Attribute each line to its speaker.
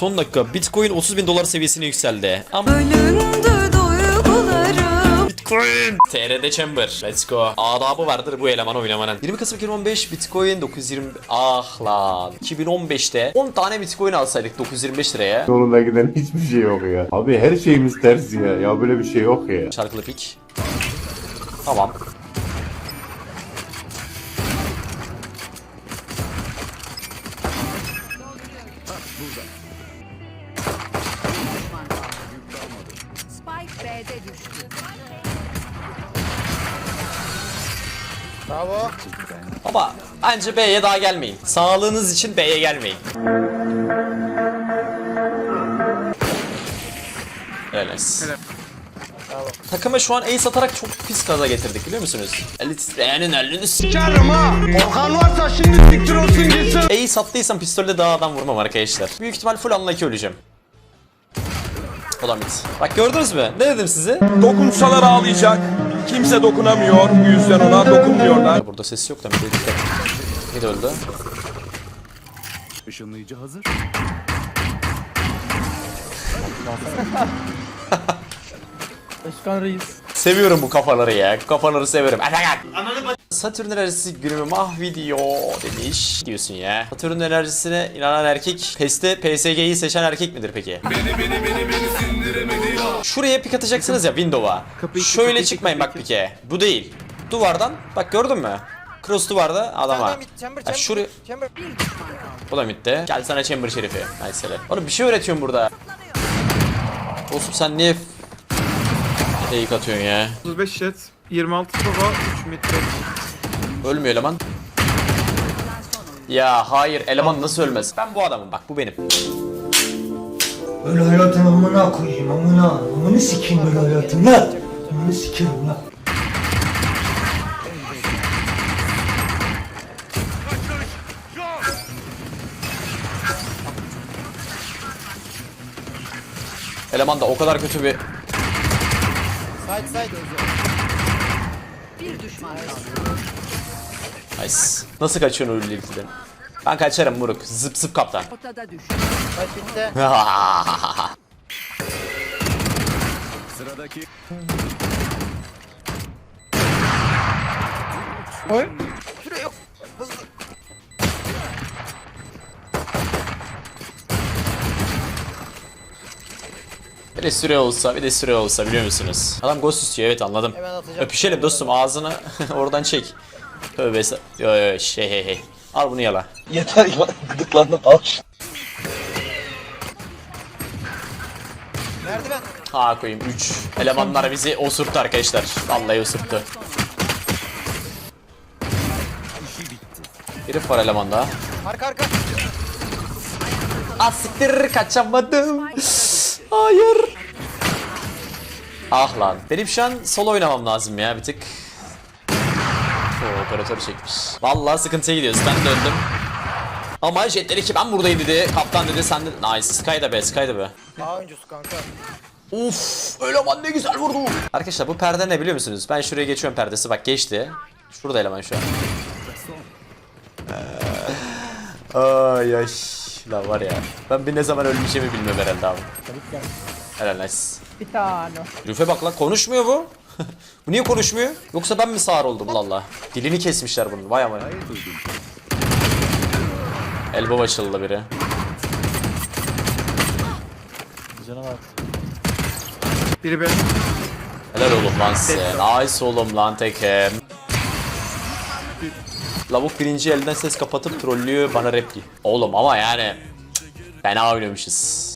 Speaker 1: Son dakika Bitcoin 30 bin dolar seviyesine yükseldi. Ama
Speaker 2: Bölündü duygularım
Speaker 1: Bitcoin. TRD Chamber. Let's go. Adabı vardır bu eleman oynamanın. 20 Kasım 2015 Bitcoin 920... Ah lan. 2015'te 10 tane Bitcoin alsaydık 925 liraya.
Speaker 3: Yolunda giden hiçbir şey yok ya. Abi her şeyimiz ters ya. Ya böyle bir şey yok ya.
Speaker 1: Şarkılı pik. Tamam.
Speaker 4: Spike B'de düştü.
Speaker 1: Ama bence B'ye daha gelmeyin. Sağlığınız için B'ye gelmeyin. Helal olsun. Takıma şu an ace atarak çok pis kaza getirdik biliyor musunuz? Ali titreyenin elini s-
Speaker 5: Korkan varsa şimdi siktir olsun gitsin.
Speaker 1: Ace attıysam pistolde daha adam vurmam arkadaşlar. Büyük ihtimal full unlucky öleceğim. Mid. Bak gördünüz mü? Ne dedim size?
Speaker 5: Dokunsalar ağlayacak. Kimse dokunamıyor. Bu yüzden ona dokunmuyorlar.
Speaker 1: Burada ses yok da mid dikkat. Mid öldü.
Speaker 6: Işınlayıcı hazır.
Speaker 7: Özkan Reis.
Speaker 1: Seviyorum bu kafaları ya. Bu kafaları severim. Efendim. Satürn enerjisi günümü mahvediyor demiş. Diyorsun ya. Satürn enerjisine inanan erkek PES'te PSG'yi seçen erkek midir peki? Şuraya pik atacaksınız ya Windows'a. Şöyle çıkmayın bak pike. Bu değil. Duvardan. Bak gördün mü? Cross duvarda adama. Bak şuraya. O da midde. Gel sana chamber şerifi. Nice hele. Oğlum bir şey öğretiyorum burada. Dostum sen niye fake atıyorsun ya?
Speaker 8: 35 jet, 26 soba, 3 mid
Speaker 1: Ölmüyor eleman. Ya hayır eleman nasıl ölmez? Ben bu adamım bak bu benim.
Speaker 9: Öyle hayatın amına koyayım amına. Amını sikeyim böyle hayatın lan. Amını sikeyim lan.
Speaker 1: Eleman da o kadar kötü bir...
Speaker 4: Bir düşman kaldı.
Speaker 1: Nice. Nasıl kaçıyorsun öyle ilkiden? Ben kaçarım Muruk. Zıp zıp kaptan.
Speaker 4: Ortada düştü.
Speaker 6: Sıradaki
Speaker 1: bir de süre olsa bir de süre olsa biliyor musunuz? Adam ghost istiyor evet anladım. Öpüşelim dostum ağzını oradan çek. Tövbe Yo yo şey hey hey. Al bunu yala.
Speaker 9: Yeter ya gıdıklandım al.
Speaker 1: Ha koyayım 3. Elemanlar bizi osurttu arkadaşlar. Vallahi osurttu. Herif var elemanda. Arka arka. Ah siktir kaçamadım. Hayır. Ah lan. Benim şu an solo oynamam lazım ya bir tık. Oo, operatör çekmiş. Vallahi sıkıntıya gidiyoruz. Ben döndüm. Ama jet dedi ki ben buradayım dedi. Kaptan dedi sen de... Nice. Sky da be, Sky da be. Uf, eleman ne güzel vurdu. Arkadaşlar bu perde ne biliyor musunuz? Ben şuraya geçiyorum perdesi bak geçti. Şurada eleman şu an. Ay ay. La var ya. Ben bir ne zaman ölmeyeceğimi bilmiyorum herhalde abi. Helal nice.
Speaker 7: Bir tane.
Speaker 1: Lüfe bak lan konuşmuyor bu. bu niye konuşmuyor? Yoksa ben mi sağır oldum valla? Dilini kesmişler bunun vay aman. Elbow açıldı biri.
Speaker 8: Biri B.
Speaker 1: Helal oğlum lan size. Nice oğlum lan tekem. Lavuk birinci elden ses kapatıp trollüyor bana rap diyor. Oğlum ama yani fena oynamışız.